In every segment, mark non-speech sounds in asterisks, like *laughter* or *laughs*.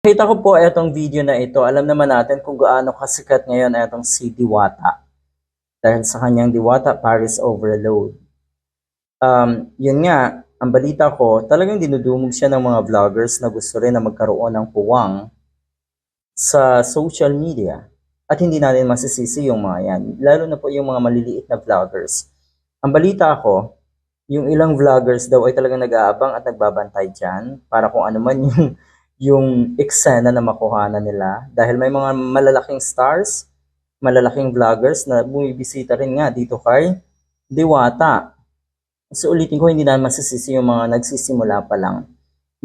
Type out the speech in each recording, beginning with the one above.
Kita ko po itong video na ito. Alam naman natin kung gaano kasikat ngayon itong si Diwata. Dahil sa kanyang Diwata Paris Overload. Um, yun nga, ang balita ko, talagang dinudumog siya ng mga vloggers na gusto rin na magkaroon ng puwang sa social media. At hindi natin masisisi yung mga yan. Lalo na po yung mga maliliit na vloggers. Ang balita ko, yung ilang vloggers daw ay talagang nag-aabang at nagbabantay dyan para kung ano man yung, yung eksena na makuhanan nila. Dahil may mga malalaking stars, malalaking vloggers na bumibisita rin nga dito kay Diwata. So ulitin ko, hindi na masisisi yung mga nagsisimula pa lang.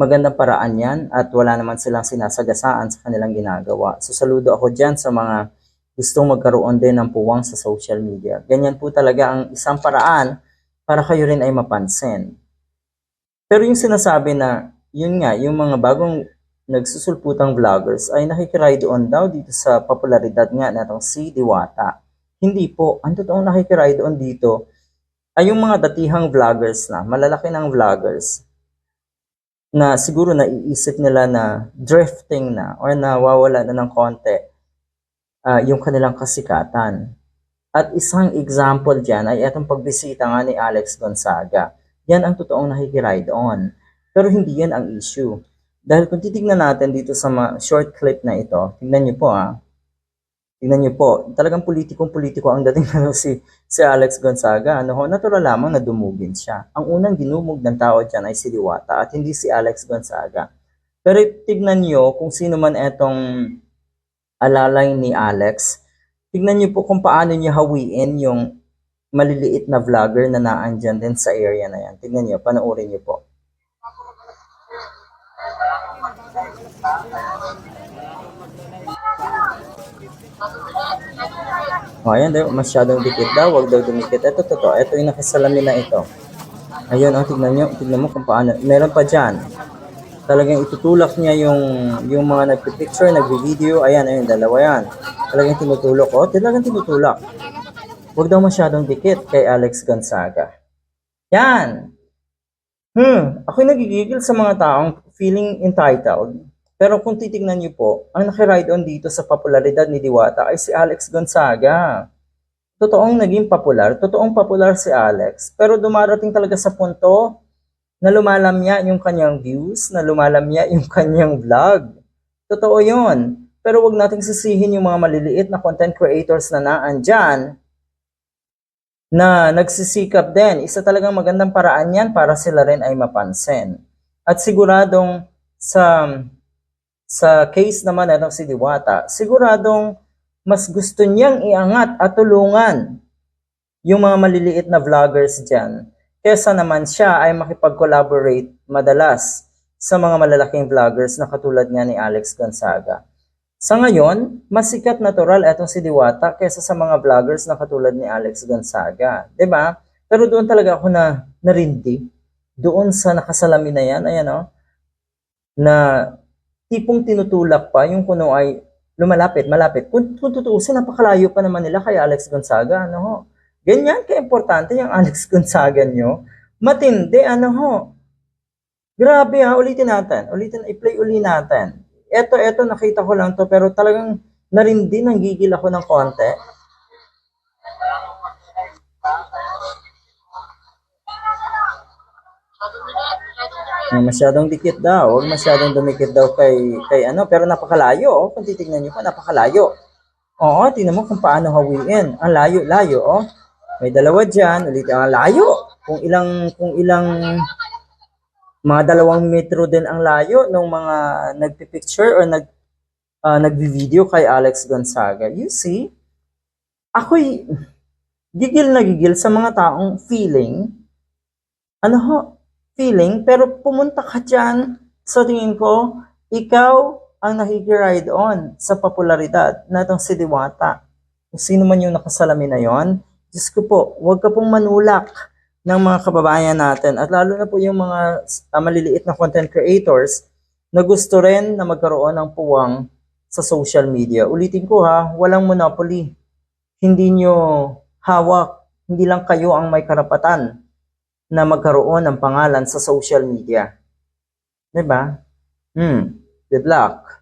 Magandang paraan yan at wala naman silang sinasagasaan sa kanilang ginagawa. So saludo ako dyan sa mga gustong magkaroon din ng puwang sa social media. Ganyan po talaga ang isang paraan para kayo rin ay mapansin. Pero yung sinasabi na, yun nga, yung mga bagong nagsusulputang vloggers ay nakikiray doon daw dito sa popularidad nga natong si Diwata. Hindi po. Ang totoong nakikiray doon dito ay yung mga datihang vloggers na, malalaki ng vloggers, na siguro naiisip nila na drifting na or nawawala na ng konti ah, yung kanilang kasikatan. At isang example dyan ay itong pagbisita nga ni Alex Gonzaga. Yan ang totoong nakikiray doon. Pero hindi yan ang issue. Dahil kung titignan natin dito sa short clip na ito, tingnan niyo po ah. Tingnan niyo po, talagang politikong-politiko ang dating na si, si Alex Gonzaga. Ano ho, natural lamang na dumugin siya. Ang unang dinumog ng tao dyan ay si Diwata at hindi si Alex Gonzaga. Pero tignan niyo kung sino man etong alalay ni Alex, tignan niyo po kung paano niya hawiin yung maliliit na vlogger na naandyan din sa area na yan. Tignan niyo, panoorin niyo po. O, ayan daw, masyadong dikit daw, wag daw dumikit. Ito, totoo, ito yung nakasalamin na ito. Ayun, oh, tignan nyo, tignan mo kung paano. Meron pa dyan. Talagang itutulak niya yung, yung mga nagpipicture, nagbi-video. Ayan, ayun, dalawa yan. Talagang tinutulok, oh, talagang tinutulak. Huwag daw masyadong dikit kay Alex Gonzaga. Yan! Hmm, ako'y nagigigil sa mga taong feeling entitled. Pero kung titignan niyo po, ang nakiride on dito sa popularidad ni Diwata ay si Alex Gonzaga. Totoong naging popular, totoong popular si Alex, pero dumarating talaga sa punto na lumalamya yung kanyang views, na lumalamya *laughs* yung kanyang vlog. Totoo yon. Pero wag nating sisihin yung mga maliliit na content creators na naandyan na nagsisikap din. Isa talagang magandang paraan yan para sila rin ay mapansin. At siguradong sa sa case naman ng si Diwata, siguradong mas gusto niyang iangat at tulungan yung mga maliliit na vloggers dyan kesa naman siya ay makipag-collaborate madalas sa mga malalaking vloggers na katulad nga ni Alex Gonzaga. Sa ngayon, mas sikat natural itong si Diwata kesa sa mga vloggers na katulad ni Alex Gonzaga. ba? Pero doon talaga ako na narindi. Doon sa nakasalamin na yan, ayan o, na tipong tinutulak pa yung kuno ay lumalapit, malapit. Kung, kung tutuusin, napakalayo pa naman nila kay Alex Gonzaga. Ano ho? Ganyan ka-importante yung *laughs* Alex Gonzaga nyo. Matindi, ano ho? Grabe ha, ulitin natin. Ulitin, i-play uli natin. Eto, eto, nakita ko lang to, pero talagang narindi, nanggigil ako ng konti. Masyadong dikit daw, masyadong dumikit daw kay, kay ano, pero napakalayo, oh. kung titignan niyo po, napakalayo. Oo, tingnan mo kung paano hawiin. Ang layo-layo, oh. May dalawa dyan, ulit ang layo. Kung ilang, kung ilang, mga dalawang metro din ang layo ng mga nagpipicture or nag, uh, nagbi-video kay Alex Gonzaga. You see, ako'y gigil na gigil sa mga taong feeling, ano ho, feeling, pero pumunta ka dyan, sa tingin ko, ikaw ang nakikiride on sa popularidad na itong si Diwata. Kung sino man yung nakasalamin na yon, Diyos ko po, huwag ka pong manulak ng mga kababayan natin at lalo na po yung mga uh, maliliit na content creators na gusto rin na magkaroon ng puwang sa social media. Ulitin ko ha, walang monopoly. Hindi nyo hawak, hindi lang kayo ang may karapatan na magkaroon ng pangalan sa social media. 'Di ba? Hmm. Good luck.